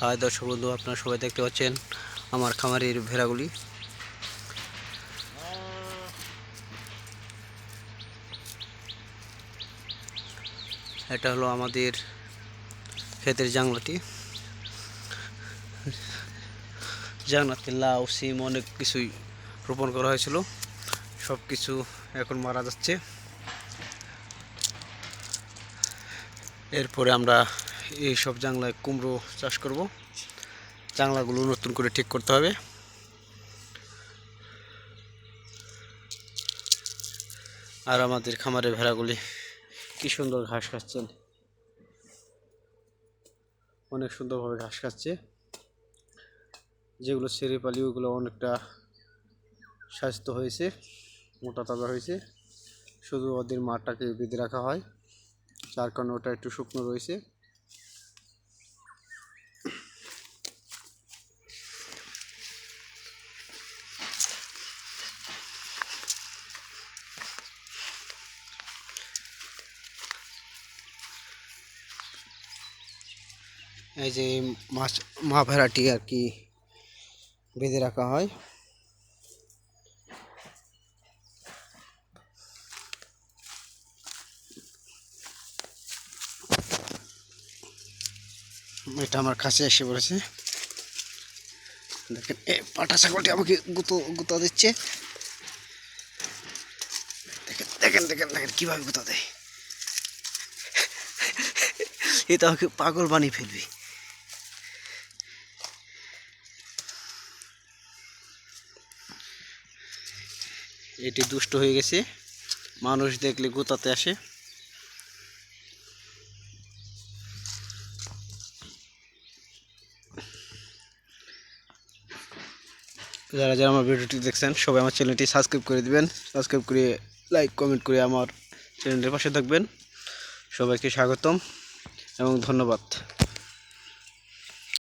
High দর্শক বন্ধু, আপনারা সবাই দেখতে পাচ্ছেন আমার খামারের ভেড়াগুলি। এটা হলো আমাদের ক্ষেতের জাংলাটি। জাংলাতে লাউ, সিম অনেক কিছুই রোপণ করা হয়েছিল। সব কিছু এখন মারা যাচ্ছে। এরপরে আমরা এই সব জাংলায় কুমড়ো চাষ করব। জাংলাগুলো নতুন করে ঠিক করতে হবে। আর আমাদের খামারের ভেড়াগুলি কি সুন্দর ঘাস খাচ্ছেন অনেক সুন্দরভাবে ঘাস খাচ্ছে। যেগুলো সেরে পালি ওগুলো অনেকটা স্বাস্থ্য হয়েছে, মোটা তাজা হয়েছে। শুধু ওদের মাঠটাকে বেঁধে রাখা হয়, যার কারণে ওটা একটু শুকনো রয়েছে। এই যে মাছ, মা ভেড়াটি আর কি বেঁধে রাখা হয়। এটা আমার কাছে এসে পড়েছে। দেখেন, এ পাটা ছাগলটি আমাকে গুতো, গুতা দিচ্ছে। দেখেন দেখেন দেখেন দেখেন, কীভাবে গুতা দেয়। এটা আমাকে পাগল বানিয়ে ফেলবে। এটি দুষ্ট হয়ে গেছে। মানুষ দেখলে গোতাতে আসে। যারা যারা আমার ভিডিওটি দেখছেন, সবাই আমার চ্যানেলটি সাবস্ক্রাইব করে দিবেন। সাবস্ক্রাইব করে, লাইক, কমেন্ট করে আমার চ্যানেলের পাশে থাকবেন। সবাইকে স্বাগতম এবং ধন্যবাদ।